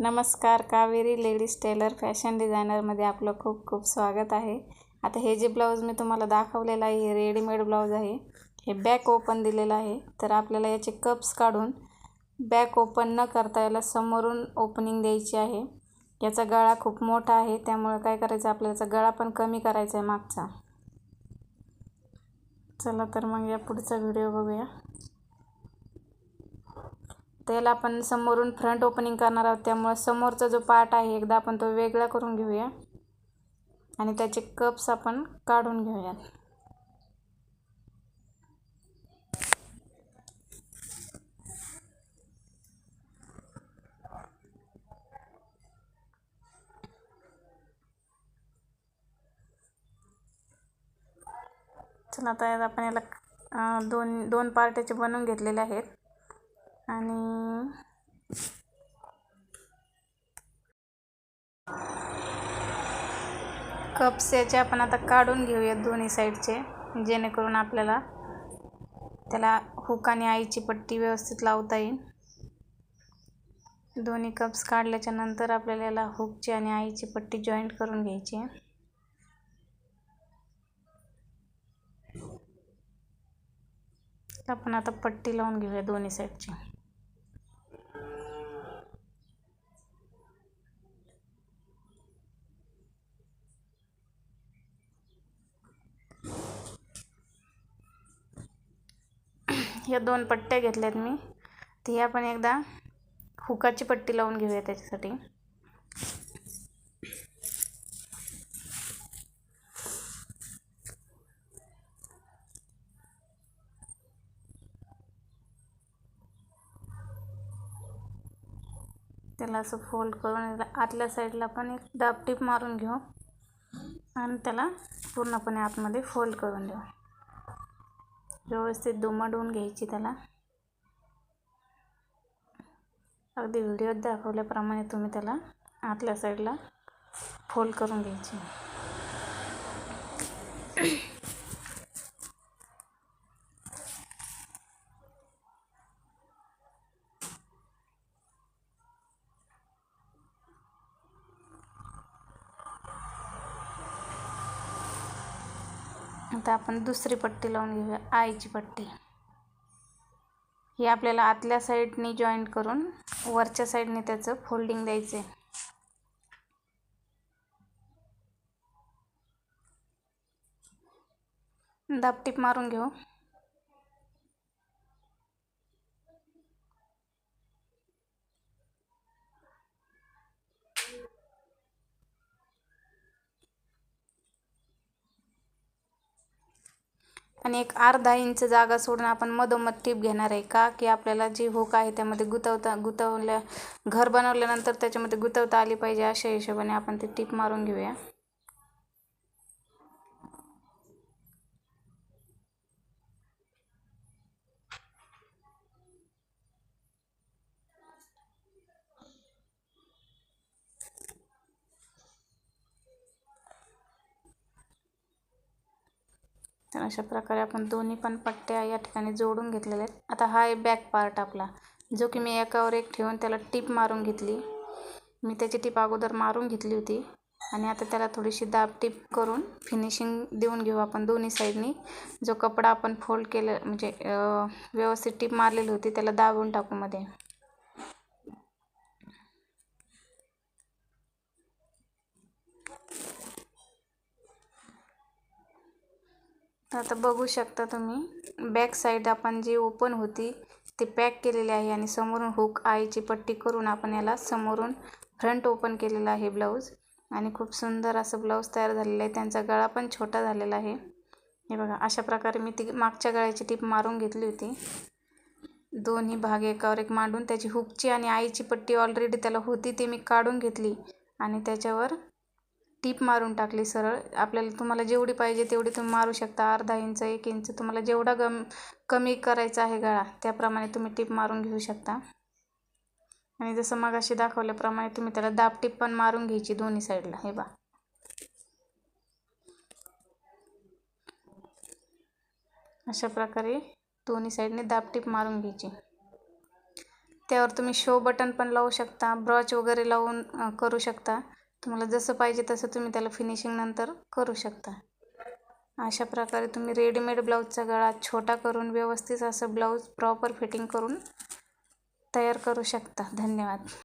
नमस्कार Kaveri ladies tailor fashion डिझायनरमध्ये आपलं खूप खूप स्वागत आहे. आता हे जे ब्लाऊज मी तुम्हाला दाखवलेलं आहे हे रेडीमेड ब्लाऊज आहे. हे बॅक ओपन दिलेलं आहे. तर आपल्याला याचे कप्स काढून बॅक ओपन न करता याला समोरून ओपनिंग द्यायची आहे. याचा गळा खूप मोठा आहे त्यामुळे काय करायचं आपल्याला याचा गळा पण कमी करायचा आहे मागचा. चला तर मग या पुढचा व्हिडिओ बघूया. त्याला आपण समोरून फ्रंट ओपनिंग करणार आहोत. त्यामुळे समोरचा जो पार्ट आहे एकदा आपण तो वेगळा करून घेऊया. आणि त्याचे कप्स आपण काढून घेऊयात. चला आता आपण याला दोन दोन पार्ट्याचे बनवून घेतलेले आहेत. आणि कप्स याचे आपण आता काढून घेऊयात दोन्ही साईडचे. जेणेकरून आपल्याला त्याला हुक आणि आईची पट्टी व्यवस्थित लावता येईल. दोन्ही कप्स काढल्याच्या नंतर आपल्याला याला हुकची आणि आईची पट्टी जॉईंट करून घ्यायची आहे. आपण आता पट्टी लावून घेऊया दोन्ही साईडची. ह्या दोन पट्ट्या घेतल्यात मी. ति ह्या पण एकदा हुकाची पट्टी लावून घेऊया त्याच्यासाठी. त्याला असं फोल्ड करून आतल्या साईडला पण एक दाबटीप मारून घेऊ. आणि त्याला पूर्णपणे आतमध्ये फोल्ड करून देऊ. व्यवस्थित दुमडवून घ्यायची त्याला. अगदी व्हिडिओत दाखवल्याप्रमाणे तुम्ही त्याला आतल्या साईडला फोल्ड करून घ्यायची. आता आपण दुसरी पट्टी लावून घेऊया आईची पट्टी. ही आपल्याला आतल्या साईडनी जॉईंट करून वरच्या साईडने त्याचं फोल्डिंग द्यायचं आहे दापटीप मारून घेऊ. आणि एक अर्धा इंच जागा सोडून आपण मधोमध टीप घेणार आहे का? की आपल्याला जी हुक आहे त्यामध्ये गुतवता गुतवल्या घर बनवल्यानंतर त्याच्यामध्ये गुतवता आली पाहिजे अशा हिशोबाने आपण ती टीप मारून घेऊया. तर अशा प्रकारे आपण दोन्ही पण पट्ट्या या ठिकाणी जोडून घेतलेल्या आहेत. आता हा आहे बॅक पार्ट आपला जो की मी एकावर एक ठेवून त्याला टीप मारून घेतली. मी त्याची टीप अगोदर मारून घेतली होती. आणि आता त्याला थोडीशी दाब टीप करून फिनिशिंग देऊन घेऊ आपण दोन्ही साईडनी जो कपडा आपण फोल्ड केलं म्हणजे व्यवस्थित टीप मारलेली होती त्याला दाबून टाकू मध्ये. आता बघू शकता तुम्ही. बॅक साईड आपण जी ओपन होती ती पॅक केलेली आहे आणि समोरून हुक आईची पट्टी करून आपण याला समोरून फ्रंट ओपन केलेला आहे ब्लाऊज आणि खूप सुंदर असं ब्लाऊज तयार झालेलं आहे. त्यांचा गळा पण छोटा झालेला आहे. हे बघा अशा प्रकारे मी ती मागच्या गळ्याची टीप मारून घेतली होती. दोन्ही भाग एकावर एक मांडून त्याची हुकची आणि आईची पट्टी ऑलरेडी त्याला होती ती मी काढून घेतली. आणि त्याच्यावर टीप मारून टाकली सरळ. आपल्याला तुम्हाला जेवढी पाहिजे तेवढी तुम्ही मारू शकता. अर्धा इंच एक इंच तुम्हाला जेवढा गम कमी करायचा आहे गळा त्याप्रमाणे तुम्ही टीप मारून घेऊ शकता. आणि जसं मग अशी दाखवल्याप्रमाणे तुम्ही त्याला दाब टीप पण मारून घ्यायची दोन्ही साईडला. हे बा अशा प्रकारे दोन्ही साईडने दाब टीप मारून घ्यायची. त्यावर तुम्ही शो बटन पण लावू शकता. ब्रॉच वगैरे लावून करू शकता. तुम्हाला जसं पाहिजे तसं तुम्ही त्याला फिनिशिंग नंतर करू शकता. अशा प्रकारे तुम्ही रेडीमेड ब्लाऊजचा गळा छोटा करून व्यवस्थित असं ब्लाऊज प्रॉपर फिटिंग करून तयार करू शकता. धन्यवाद.